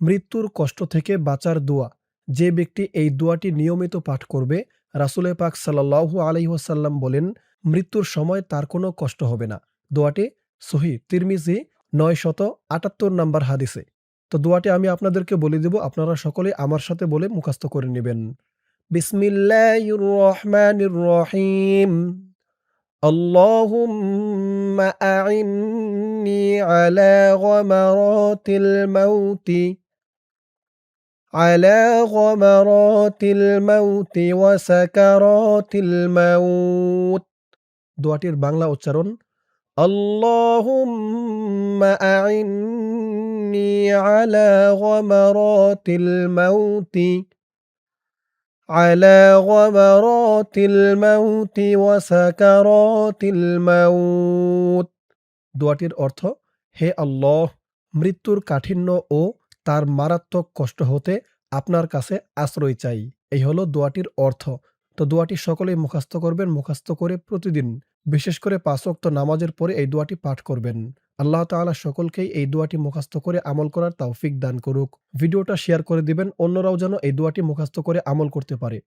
মৃত্যুর কষ্ট থেকে বাঁচার দোয়া যে ব্যক্তি এই দোয়াটি নিয়মিত পাঠ করবে রাসুলে পাক সাল্লাহু আলহিহাসাল্লাম বলেন মৃত্যুর সময় তার কোনো কষ্ট হবে না দোয়াটি সহি তিরমিজি নয় শত আটাত্তর নাম্বার হাদিসে তো দোয়াটি আমি আপনাদেরকে বলে দেব আপনারা সকলে আমার সাথে বলে মুখাস্ত করে নেবেন বিসমিল্লাহির রহমানির রহিম اللهم أعني على غمرات الموت على غمرات الموت وسكرات الموت দোয়াটির বাংলা উচ্চারণ اللهم أعني على غمرات الموت على غمرات الموت وسكرات الموت দোয়াটির অর্থ হে আল্লাহ মৃত্যুর কাঠিন্য ও তার মারাত্মক কষ্ট হতে আপনার কাছে আশ্রয় চাই। এই হলো দোয়াটির অর্থ। তো দোয়াটি সকলেই মুখাস্ত করবেন মুখাস্ত করে প্রতিদিন, বিশেষ করে পাঁচক্ত নামাজের পরে এই দোয়াটি পাঠ করবেন। আল্লাহ তালা সকলকেই এই দোয়াটি মুখাস্ত করে আমল করার তাওফিক দান করুক। ভিডিওটা শেয়ার করে দিবেন, অন্যরাও যেন এই দোয়াটি মুখাস্ত করে আমল করতে পারে।